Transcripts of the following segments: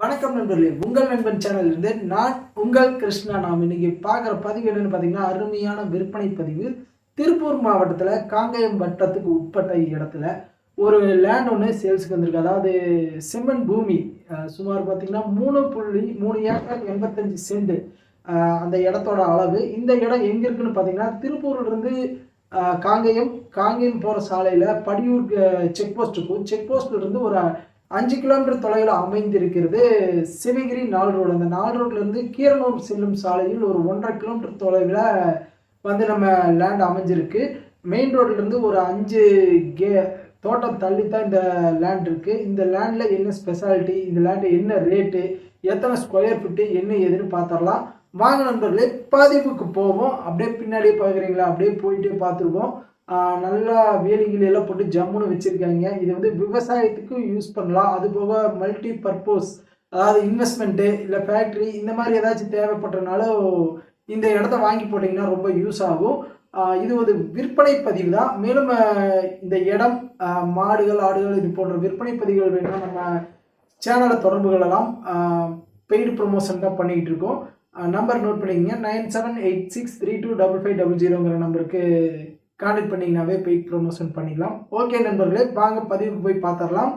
வணக்கம் நண்பர்களே. உங்கள் நண்பன் சேனல் இருந்து நான் உங்கள் கிருஷ்ணா. நாம் இன்னைக்கு பார்க்குற பதிவு என்னன்னு பார்த்தீங்கன்னா அருமையான விற்பனை பதிவு. திருப்பூர் மாவட்டத்தில் காங்கேயம் வட்டத்துக்கு உட்பட்ட இடத்துல ஒரு லேண்ட் ஒன்று சேல்ஸுக்கு வந்திருக்கு. அதாவது செம்மன் பூமி சுமார் பார்த்தீங்கன்னா மூணு புள்ளி மூணு ஏக்கர் எண்பத்தஞ்சு சென்ட் அந்த இடத்தோட அளவு. இந்த இடம் எங்கே இருக்குன்னு பார்த்தீங்கன்னா திருப்பூர்லேருந்து காங்கேயம் காங்கேயம் போகிற சாலையில் படியூர் செக் போஸ்ட்டுக்கும் செக் போஸ்ட்லேருந்து ஒரு அஞ்சு கிலோமீட்டர் தொலைவில் அமைந்திருக்கிறது. சிவகிரி நாள் ரோடு. அந்த நாள் ரோட்லேருந்து கீரனூர் செல்லும் சாலையில் ஒரு ஒன்றரை கிலோமீட்டர் தொலைவில் வந்து நம்ம லேண்ட் அமைஞ்சிருக்கு. மெயின் ரோட்லேருந்து ஒரு அஞ்சு கே தோட்டம் தள்ளி தான் இந்த லேண்ட் இருக்குது இந்த லேண்டில் என்ன ஸ்பெஷாலிட்டி இந்த லேண்டு என்ன ரேட்டு எத்தனை ஸ்கொயர் ஃபீட்டு என்ன ஏதுன்னு பார்த்துடலாம். வாங்க நண்பர்களே பதிவுக்கு போவோம். அப்படியே பின்னாடியே பார்க்குறீங்களா? அப்படியே போயிட்டே பார்த்துருவோம். நல்லா வேலிகள் எல்லாம் போட்டு ஜம்முன்னு வச்சுருக்காங்க. இது வந்து விவசாயத்துக்கும் யூஸ் பண்ணலாம். அது போக மல்டி பர்பஸ் அதாவது இன்வெஸ்ட்மெண்ட்டு இல்லை ஃபேக்ட்ரி இந்த மாதிரி ஏதாச்சும் தேவைப்பட்டனாலும் இந்த இடத்த வாங்கி போட்டிங்கன்னா ரொம்ப யூஸ் ஆகும். இது ஒரு விற்பனை பதிவு தான். மேலும் இந்த இடம் மாடுகள் ஆடுகள் இது போன்ற விற்பனை பதிவுகள் வேணும்னா நம்ம சேனலை தொடர்பு கொள்ளலாம். பெய்டு ப்ரொமோஷன் தான் பண்ணிக்கிட்டு இருக்கோம். நம்பர் நோட் பண்ணிக்கோங்க. Nine seven eight six three two double five double ஜீரோங்கிற நம்பருக்கு கான்டெக்ட் பண்ணிங்கனாவே பெய்ட் ப்ரொமோஷன் பண்ணிக்கலாம் ஓகே நண்பர்களே வாங்க பதிவுக்கு போய் பார்த்துடலாம்.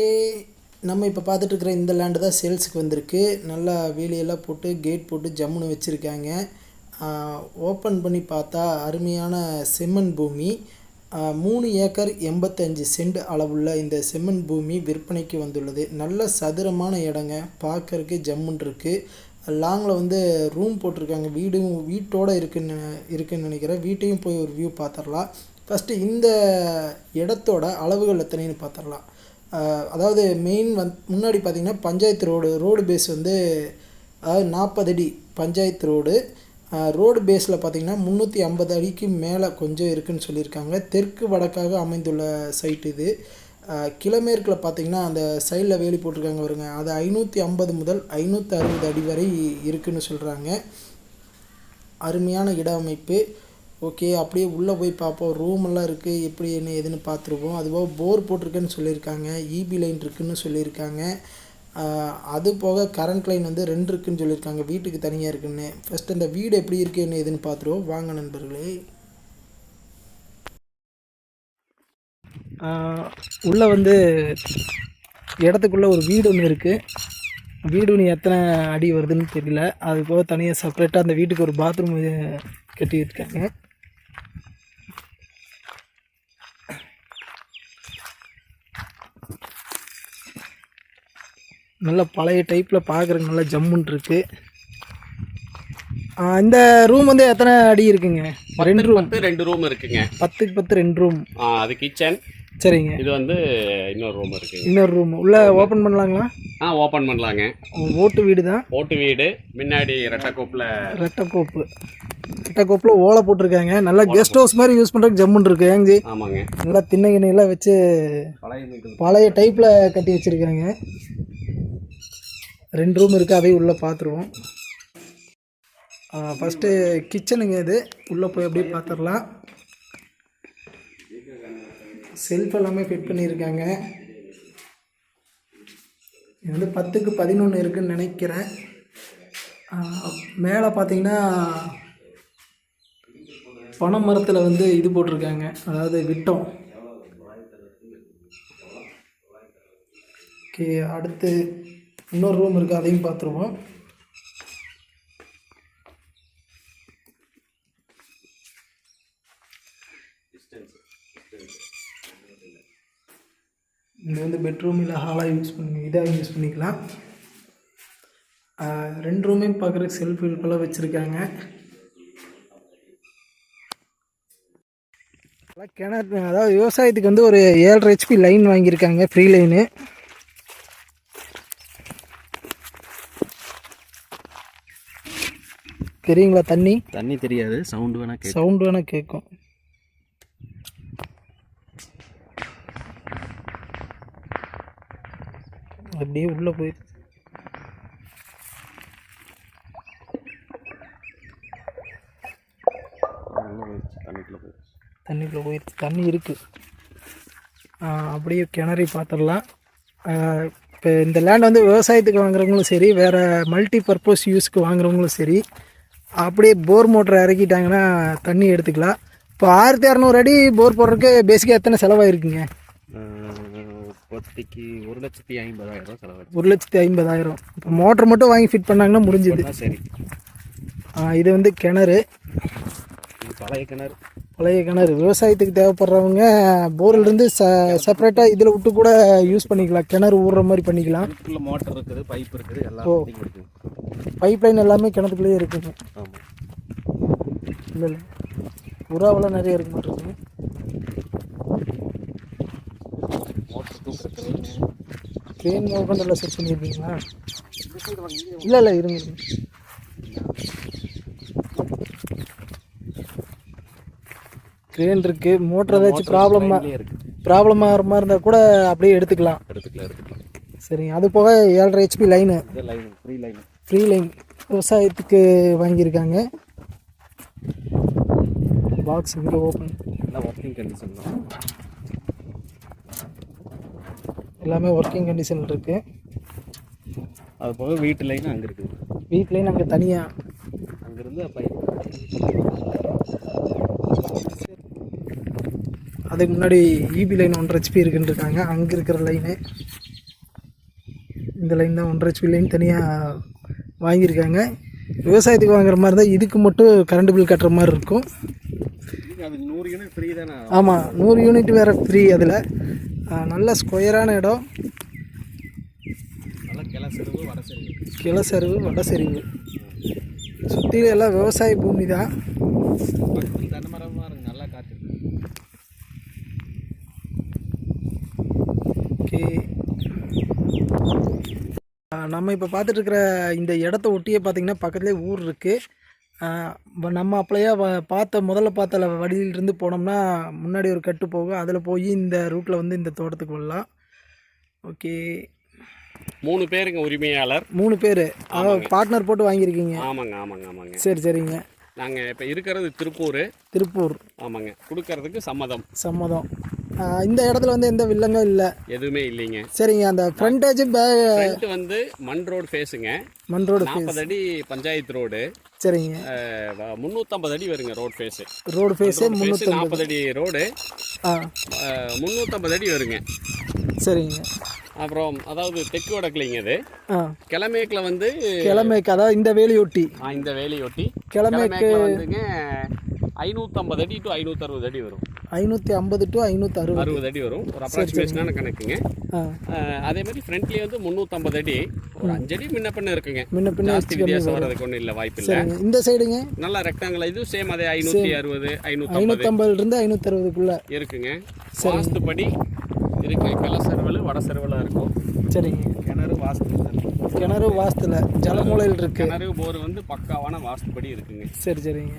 ஓகே நம்ம இப்போ பார்த்துட்டு இருக்கிற இந்த லேண்டு தான் சேல்ஸுக்கு வந்திருக்கு. நல்லா வேலியெல்லாம் போட்டு கேட் போட்டு ஜம்முன்னு வச்சுருக்காங்க. ஓப்பன் பண்ணி பார்த்தா அருமையான செம்மண் பூமி. மூணு ஏக்கர் எண்பத்தஞ்சு சென்ட் அளவுள்ள இந்த செம்மண் பூமி விற்பனைக்கு வந்துள்ளது. நல்ல சதுரமான இடங்க. பார்க்கறக்கு ஜம்முன் இருக்குது லாங்கில் வந்து ரூம் போட்டிருக்காங்க. வீடும் வீட்டோடு இருக்குன்னு இருக்குன்னு நினைக்கிறேன். வீட்டையும் போய் ஒரு வியூ பார்த்துடலாம் ஃபஸ்ட்டு இந்த இடத்தோட அளவுகள் எத்தனைன்னு பார்த்துடலாம் அதாவது மெயின் வந் முன்னாடி பார்த்திங்கன்னா பஞ்சாயத்து ரோடு ரோடு பேஸ் வந்து அதாவது நாற்பது அடி பஞ்சாயத்து ரோடு ரோடு பேஸில் பார்த்திங்கன்னா முந்நூற்றி ஐம்பது அடிக்கு மேலே கொஞ்சம் இருக்குன்னு சொல்லியிருக்காங்க. தெற்கு வடக்காக அமைந்துள்ள சைட் இது. கிழமேற்கில் பார்த்திங்கன்னா அந்த சைடில் வேலி போட்டிருக்காங்க வருங்க அது ஐநூற்றி ஐம்பது முதல் ஐநூற்றி அறுபது அடி வரை இருக்குன்னு சொல்கிறாங்க அருமையான இட அமைப்பு ஓகே அப்படியே உள்ளே போய் பார்ப்போம். ரூம் எல்லாம் இருக்குது எப்படி என்ன ஏதுன்னு பார்த்துருவோம் அதுபோக போர் போட்டிருக்குன்னு சொல்லியிருக்காங்க. இபி லைன் இருக்குன்னு சொல்லியிருக்காங்க. அது போக கரண்ட் லைன் வந்து ரெண்டு இருக்குன்னு சொல்லியிருக்காங்க. வீட்டுக்கு தனியாக இருக்குன்னு. ஃபஸ்ட் இந்த வீடு எப்படி இருக்குது என்ன ஏதுன்னு பார்த்துருவோம். வாங்க நண்பர்களே. உள்ளே வந்து இடத்துக்குள்ளே ஒரு வீடு ஒன்று இருக்குது வீடு ஒன்று எத்தனை அடி வருதுன்னு தெரியல. அது போக தனியாக செப்பரேட்டாக அந்த வீட்டுக்கு ஒரு பாத்ரூம் கட்டியிருக்காங்க. நல்ல பழைய டைப்பில் பார்க்குறதுக்கு நல்லா ஜம்முன் இருக்கு. ஆ, இந்த ரூம் வந்து எத்தனை அடி இருக்குங்க? ரெண்டு ரூம் ரெண்டு ரூம் இருக்குங்க. பத்துக்கு பத்து ரெண்டு ரூம் ஆ, அது கிச்சன் சரிங்க. இது வந்து இன்னொரு ரூம் இருக்குங்க. இன்னொரு ரூம் உள்ள ஓப்பன் பண்ணலாங்களா? ஆ ஓப்பன் பண்ணலாங்க. ஓட்டு வீடு தான்? ஓட்டு வீடு முன்னாடி ரெட்டக்கோப்பில் ரெட்டக்கோப்பு. ரெட்டக்கோப்பில் ஓலை போட்டிருக்காங்க. நல்லா கெஸ்ட் ஹவுஸ் மாதிரி யூஸ் பண்ணுறதுக்கு ஜம்முன் இருக்கு. ஏங்கி ஆமாங்க. நல்லா திண்ணை கிண்ணையெல்லாம் வச்சு பழைய டைப்பில் கட்டி வச்சுருக்காங்க. ரெண்டு ரூம் இருக்குது அதையும் உள்ளே பார்த்துருவோம் ஃபஸ்ட்டு கிச்சனுங்க இது. உள்ளே போய் அப்படியே பார்த்துடலாம் செல்ஃப் எல்லாமே ஃபிட் பண்ணியிருக்காங்க. இது வந்து பத்துக்கு பதினொன்று இருக்குன்னு நினைக்கிறேன். மேலே பார்த்தீங்கன்னா பனை மரத்தில் வந்து இது போட்டிருக்காங்க. அதாவது விட்டம். ஓகே அடுத்து இன்னொரு ரூம் இருக்குது அதையும் பார்த்துருவோம். இது வந்து பெட்ரூம் இல்லை ஹாலாக யூஸ் பண்ணி இதாக யூஸ் பண்ணிக்கலாம். ரெண்டு ரூமே பார்க்குறதுக்கு செல்ஃப் ஹெல்ப்பெல்லாம் வச்சுருக்காங்க. கிணறு அதாவது விவசாயத்துக்கு வந்து ஒரு ஏழரை ஹெச்பி லைன் வாங்கியிருக்காங்க ஃப்ரீ லைனு தெரியுங்களா தண்ணி? தண்ணி தெரியாது சவுண்டு வேணா கேட்கும். சவுண்ட் வேணால் கேட்கும். அப்படியே உள்ளே போயிடுச்சு தண்ணிக்குள்ளே போயிடுச்சு. தண்ணி இருக்குது அப்படியே கிணறி பார்த்துடலாம். இப்போ இந்த லேண்ட் வந்து விவசாயத்துக்கு வாங்குறவங்களும் சரி வேறு மல்டி பர்பஸ் யூஸ்க்கு வாங்குறவங்களும் சரி அப்படியே போர் மோட்டரை இறக்கிட்டாங்கன்னா தண்ணி எடுத்துக்கலாம். இப்போ ஆயிரத்தி இரநூறு அடி போர் போடுறதுக்கு பேசிக்காக எத்தனை செலவாயிருக்குங்க? இப்போதைக்கு ஒரு லட்சத்தி ஐம்பதாயிரம் ஒரு லட்சத்தி ஐம்பதாயிரம். இப்போ மோட்டர் மட்டும் வாங்கி ஃபிட் பண்ணாங்கன்னா முடிஞ்சுது. சரி. இது வந்து கிணறு. பழைய கிணறு. பழைய கிணறு. விவசாயத்துக்கு தேவைப்படுறவங்க போர்லேருந்து ச செப்பரேட்டாக இதில் விட்டு கூட யூஸ் பண்ணிக்கலாம். கிணறு ஊறுற மாதிரி பண்ணிக்கலாம். மோட்டர் இருக்குது பைப் இருக்குது எல்லாம் ஓ. Fitting இருக்குது பைப் லைன் எல்லாமே கிணத்துக்குள்ளேயே இருக்குங்க. ஆமாம் இல்லை இல்லை. உறாவெல்லாம் நிறைய இருக்க மாட்டேங்குது. க்ரேன் எல்லாம் செட் பண்ணியிருக்கீங்களா இல்லை இல்லை இருங்க இருங்க. க்ரேன் இருக்குது மோட்டர் ஏதாச்சும் ப்ராப்ளமாக ப்ராப்ளம் ஆகிற மாதிரி இருந்தால் கூட அப்படியே எடுத்துக்கலாம். எடுத்துக்கலாம் எடுத்துக்கலாம். சரிங்க. அது போக ஏழரை HP line line free line free line விவசாயத்துக்கு வாங்கியிருக்காங்க. பாக்ஸ் இங்கே ஓப்பன் எல்லாம் ஒர்க்கிங் கண்டிஷன் தான். எல்லாமே ஒர்க்கிங் கண்டிஷன் இருக்குது அது போக வீட்டு லைன் அங்கே இருக்குது வீட் லைன் அங்கே தனியாக அங்கேருந்து அதுக்கு முன்னாடி இபி லைன் ஒன்றரை ஹெச்பி இருக்குன்னு இருக்காங்க. அங்கே இருக்கிற லைனு இந்த லைன் தான் ஒன்றரை ஹெச்பி லைன் தனியாக வாங்கியிருக்காங்க. விவசாயத்துக்கு வாங்குற மாதிரி தான் இதுக்கு மட்டும் கரண்ட் பில் கட்டுற மாதிரி இருக்கும். அது நூறு யூனிட் ஃப்ரீ தானே ஆமாம் நூறு யூனிட் வேறு ஃப்ரீ அதில். நல்ல ஸ்கொயரான இடம். கிளசரிவு வடசரிவு சுற்றிலும் எல்லாம் விவசாய பூமி தான் பக்கத்தில் தென்னை மரமாக இருக்கு நல்லா காற்று ஓகே நம்ம இப்போ பார்த்துட்டு இருக்கிற இந்த இடத்த ஒட்டியே பார்த்தீங்கன்னா பக்கத்துலேயே ஊர் இருக்குது நம்ம அப்பளையா பார்த்த முதல்ல பார்த்த வழியிலிருந்து போனோம்னா முன்னாடி ஒரு கட்டு போகும். அதில் போய் இந்த ரூட்டில் வந்து இந்த தோட்டத்துக்கு வரலாம். ஓகே. மூணு பேருங்க உரிமையாளர். மூணு பேர். பார்ட்னர் போட்டு வாங்கியிருக்கீங்க. ஆமாங்க ஆமாங்க ஆமாங்க. சரி சரிங்க. நாங்கள் இப்போ இருக்கிறது திருப்பூர். திருப்பூர். ஆமாங்க. கொடுக்கறதுக்கு சம்மதம். சம்மதம். இந்த இடத்துல வந்து எந்த வில்லங்க இல்லை. எதுவுமே இல்லைங்க. சரிங்க அந்த ஃப்ரண்டேஜ் பே ஃப்ரண்ட் வந்து மண் ரோடு ஃபேஸுங்க மண் ரோடு நாற்பது அடி பஞ்சாயத்து ரோடு சரிங்க. முந்நூற்றம்பது அடி வருங்க ரோட் ஃபேஸு ரோடு ஃபேஸே முந்நூற்றி நாற்பது அடி. ரோடு முந்நூற்றம்பது அடி வருங்க. சரிங்க. அப்புறம் அதாவது தெற்கு வடக்குலிங்க ஆ. கிழமேக்கில் வந்து கிழமைக்கு அதாவது இந்த வேலையொட்டி. இந்த வேலையொட்டி. கிழமைக்கு வந்துங்க ஐநூற்றம்பது அடி டு ஐநூற்றறுபது அடி வரும். ஐநூற்றி ஐம்பது டு ஐநூற்றி அறுபது அறுபது அடி வரும். ஒரு அப்ராக்சிமேஷனான கணக்குங்க. அதே மாதிரி ஃப்ரண்ட்லேயே வந்து முந்நூற்றம்பது அடி. ஒரு அஞ்சு அடி முன்ன பின்ன இருக்குங்க. முன்ன பின்ன ஜாஸ்தி வித்தியாசம் வர்றதுக்கு ஒன்றும் இல்லை வாய்ப்பு இல்லை. இந்த சைடுங்க நல்லா ரெக்டாங்கிள் இது சேம் அதே ஐநூற்றி அறுபது ஐநூற்றம்பது ஐநூற்றம்பதுலேருந்து ஐநூற்றறுபதுக்குள்ளே இருக்குங்க. வாஸ்துப்படி இருக்கு. கலசருவல் வட சருவலாக இருக்கும். சரிங்க. கிணறு வாஸ்து கிணறு வாஸ்துல ஜலமூலையில் இருக்கு. கிணறு போர் வந்து பக்காவான வாஸ்துப்படி இருக்குங்க. சரி சரிங்க.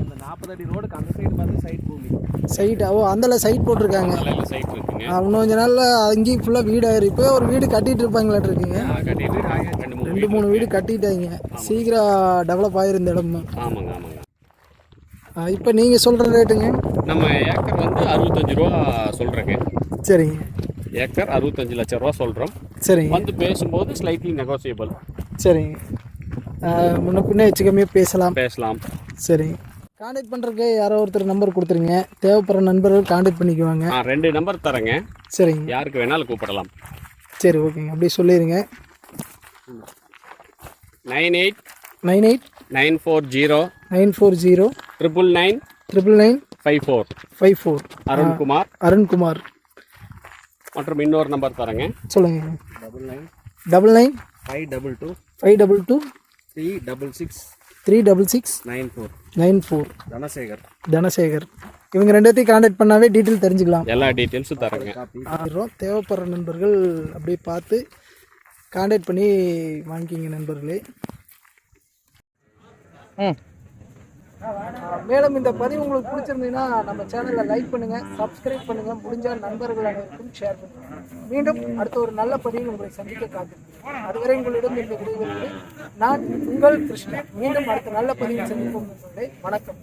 இந்த நாற்பது அடி ரோடுக்கு அந்த சைடு பார்த்து சைட் பூமி. சைட் ஓ அந்தல சைட் போட்டிருக்காங்க. சைட் இருக்குங்க. இன்னும் கொஞ்ச நாள்ல அங்கேயும் ஃபுல்லாக வீடு ஆயிரு இப்போ ஒரு வீடு கட்டிட்டு இருப்பாங்களாட்டு இருக்குங்க? கட்டிட்டு ரெண்டு மூணு வீடு கட்டிட்டாங்க. சீக்கிரம் டெவலப் ஆயிருந்த இடம் ஆமாங்க ஆமாங்க. இப்போ நீங்கள் சொல்கிற ரேட்டுங்க? நம்ம ஏக்கர் வந்து அறுபத்தஞ்சு ரூபா சொல்கிறேங்க சரிங்க. ஏக்கர் அறுபத்தஞ்சு லட்சம் ரூபா சொல்கிறோம் சரிங்க. வந்து பேசும்போது ஸ்லைட்லி நெகோசியபிள் சரிங்க. முன்ன பின்ன வச்சுக்காமே பேசலாம். பேசலாம். சரி காண்டாக்ட் பண்ணுறதுக்கு யாரோ ஒருத்தர் நம்பர் கொடுத்துருங்க. தேவைப்படுற நண்பர்கள் காண்டாக்ட் பண்ணிக்குவாங்க. ஆ ரெண்டு நம்பர் தரேங்க. சரிங்க. யாருக்கு வேணாலும் கூப்பிடலாம். சரி ஓகேங்க. அப்படியே சொல்லிடுங்க nine eight nine eight nine four zero nine four zero triple nine triple nine five four five four Arunkumar. Arunkumar. மற்றும் இன்னொரு நம்பர் தரேங்க. சொல்லுங்க. Double nine double nine five double two five double two three double six three double six nine four nine four Dhanasekar. Dhanasekar. இவங்க ரெண்டத்தையும் contact பண்ணாவே detail தெரிஞ்சுக்கலாம். எல்லா டீட்டெயில்ஸும் தரேங்க. தேவைப்படுற நண்பர்கள் அப்படியே பார்த்து காண்டாக்ட் பண்ணி வாங்கிக்கிங்க நண்பர்களே. மேலும் இந்த பதிவு உங்களுக்கு பிடிச்சிருந்தீங்கன்னா நம்ம சேனலை லைக் பண்ணுங்க சப்ஸ்கிரைப் பண்ணுங்க. முடிஞ்ச நண்பர்கள் அனைவருக்கும் ஷேர் பண்ணுங்க. மீண்டும் அடுத்த ஒரு நல்ல பதிவு உங்களை சந்திக்க காத்திருக்கேன் அதுவரை உங்களிடம் இந்த விடைபெறுவது நான் உங்கள் கிருஷ்ணன். மீண்டும் அடுத்த நல்ல பதிவு சந்திப்போம். வணக்கம்.